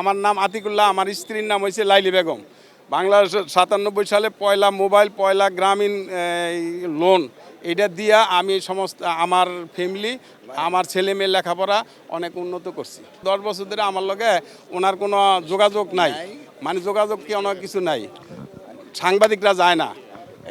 আমার নাম আতিকুল্লাহ, আমার স্ত্রীর নাম হয়েছে লাইলি বেগম। বাংলাদেশের সাতানব্বই সালে পয়লা মোবাইল, পয়লা গ্রামীণ লোন এটা দিয়া আমি সমস্ত, আমার ফ্যামিলি আমার ছেলে মেয়ে লেখাপড়া অনেক উন্নত করছি। দশ বছর ধরে আমার লগে ওনার কোনো যোগাযোগ নাই। মানে যোগাযোগ কি অনেক কিছু নাই। সাংবাদিকরা যায় না।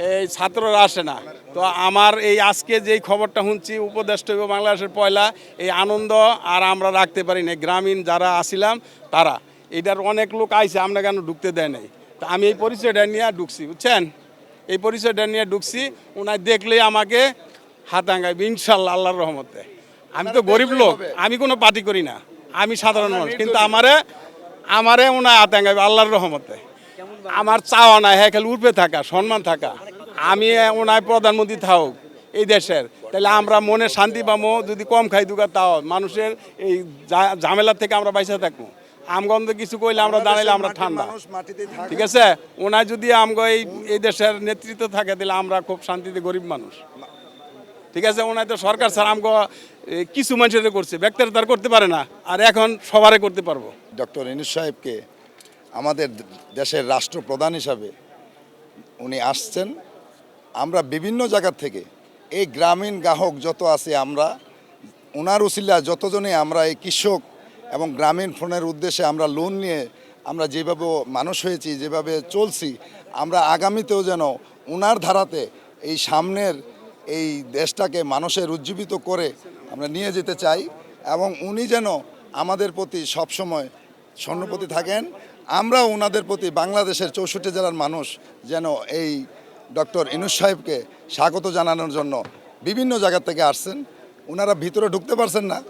এই ছাত্ররা আসে না। তো আমার এই আজকে যেই খবরটা শুনছি উপদেষ্টা হইব বাংলাদেশের পয়লা এই আনন্দ আর আমরা রাখতে পারি না গ্রামীণ যারা আসিলাম তারা। এটার অনেক লোক আইছে আমরা কেন ঢুকতে দেয় নাই? তো আমি এই পরিচয়টা নিয়ে ঢুকছি বুঝছেন? এই পরিচয়টা নিয়ে ঢুকছি ওনার দেখলেই আমাকে হাত আঙ্গাইবে ইনশাল্লাহ আল্লাহর রহমতে। আমি তো গরিব লোক আমি কোনো পার্টি করি না। আমি সাধারণ মানুষ কিন্তু আমারে আমারে ওনার হাত আঙ্গাইবে আল্লাহর রহমতে। আমার চাওয়া নাই হ্যাঁ খালি উর্পে থাকা সম্মান থাকা। আমি ওনায় প্রধানমন্ত্রী থাকুক এই দেশের। তাহলে আমরা মনে শান্তি পাবো যদি কম খাই দুগা তাও মানুষের এই ঝামেলার থেকে আমরা বাইসা থাকব। আমগন্ধ কিছু কইলে আমরা দাঁড়াইলে আমরা ঠান্ডা। মানুষ ঠিক আছে? ওনার যদি আমগো এই এই দেশের নেতৃত্ব থাকে তাহলে আমরা খুব শান্তিতে গরিব মানুষ। ঠিক আছে? ওনায় তো সরকার স্যার আমগো কিছু মানুষের করছে ব্যক্তিরা তার করতে পারে না। আর এখন সবারে করতে পারব। ডক্টর ইনুস সাহেবকে আমাদের দেশের রাষ্ট্রপ্রধান হিসাবে উনি আসছেন। আমরা বিভিন্ন জায়গার থেকে, এই গ্রামীণ গ্রাহক যত আছে আমরা ওনার উসিলা যতজনে আমরা এই কৃষক এবং গ্রামীণ ফোনের উদ্দেশ্যে আমরা লোন নিয়ে আমরা যেভাবে মানুষ হয়েছি, যেভাবে চলছি, আমরা আগামীতেও যেন ওনার ধারাতে এই সামনের এই দেশটাকে মানুষের উজ্জীবিত করে আমরা নিয়ে যেতে চাই এবং উনি যেন আমাদের প্রতি সবসময় স্বর্ণপতি থাকেন। আমরা ওনাদের প্রতি বাংলাদেশের চৌষট্টি জেলার মানুষ যেন এই ডক্টর ইনুস সাহেবকে স্বাগত জানানোর জন্য বিভিন্ন জায়গা থেকে আসছেন। ওনারা ভিতরে ঢুকতে পারছেন না।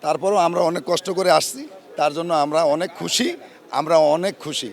তারপরও আমরা অনেক কষ্ট করে আসছি। তার জন্য আমরা অনেক খুশি। আমরা অনেক খুশি।